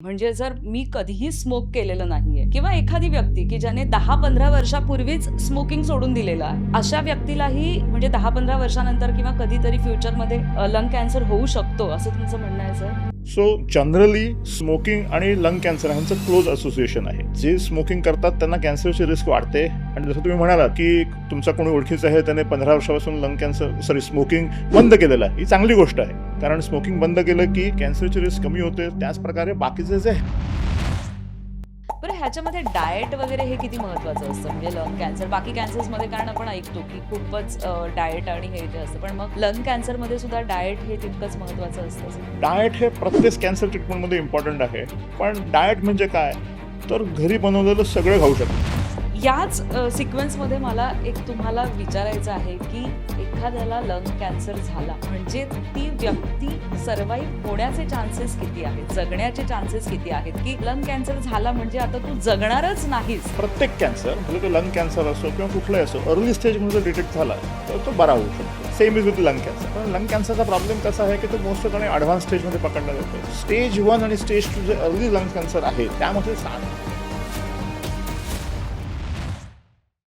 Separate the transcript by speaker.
Speaker 1: म्हणजे जर मी कधीही स्मोक केलेलं नाहीये किंवा एखादी व्यक्ती की ज्याने दहा पंधरा वर्षापूर्वीच स्मोकिंग सोडून दिलेलं आहे अशा व्यक्तीलाही म्हणजे दहा पंधरा वर्षानंतर किंवा कधीतरी फ्युचरमध्ये लंग कॅन्सर होऊ शकतो असं तुमचं म्हणणं आहे सर
Speaker 2: सो जनरली स्मोकिंग आणि लंग कॅन्सर ह्यांचं क्लोज असोसिएशन आहे. जे स्मोकिंग करतात त्यांना कॅन्सरची रिस्क वाढते. आणि जसं तुम्ही म्हणाला की तुमचा कोणी ओळखीचा आहे त्याने पंधरा वर्षापासून लंग कॅन्सर सॉरी स्मोकिंग बंद केलेलं आहे. ही चांगली गोष्ट आहे. कारण स्मोकिंग बंद केलं की कॅन्सरची रिस्क कमी होते. त्याच प्रकारे बाकीचे जे
Speaker 1: बरं ह्याच्यामध्ये डाएट वगैरे हे किती महत्वाचं असतं? म्हणजे लंग कॅन्सर बाकी कॅन्सर्समध्ये कारण आपण ऐकतो की खूपच डाएट आणि हे ते असतं. पण मग लंग कॅन्सरमध्ये सुद्धा डाएट हे तितकंच महत्वाचं असतं
Speaker 2: डाएट हे प्रत्येक कॅन्सर ट्रीटमेंटमध्ये इम्पॉर्टंट आहे. पण डाएट म्हणजे काय? तर घरी बनवलेलं सगळं खाऊ शकतो.
Speaker 1: याच सिक्वेन्समध्ये मला एक तुम्हाला विचारायचं आहे की एखाद्याला लंग कॅन्सर झाला. म्हणजे ती व्यक्ती सर्वाईव्ह होण्याचे चान्सेस किती आहेत? जगण्याचे चान्सेस किती आहेत? की लंग कॅन्सर झाला म्हणजे आता तू जगणारच नाहीस.
Speaker 2: प्रत्येक कॅन्सर म्हणजे तो लंग कॅन्सर असो किंवा कुठलाही असो अर्ली स्टेजमध्ये जर डिटेक्ट झाला तर तो बरा होऊ शकतो. Same is with lung cancer पण लंग कॅन्सरचा प्रॉब्लेम कसा आहे की तो मोस्ट ॲडव्हान्स स्टेजमध्ये पकडला जातो. स्टेज वन आणि स्टेज टू जे अर्ली लंग कॅन्सर आहे त्यामध्ये सात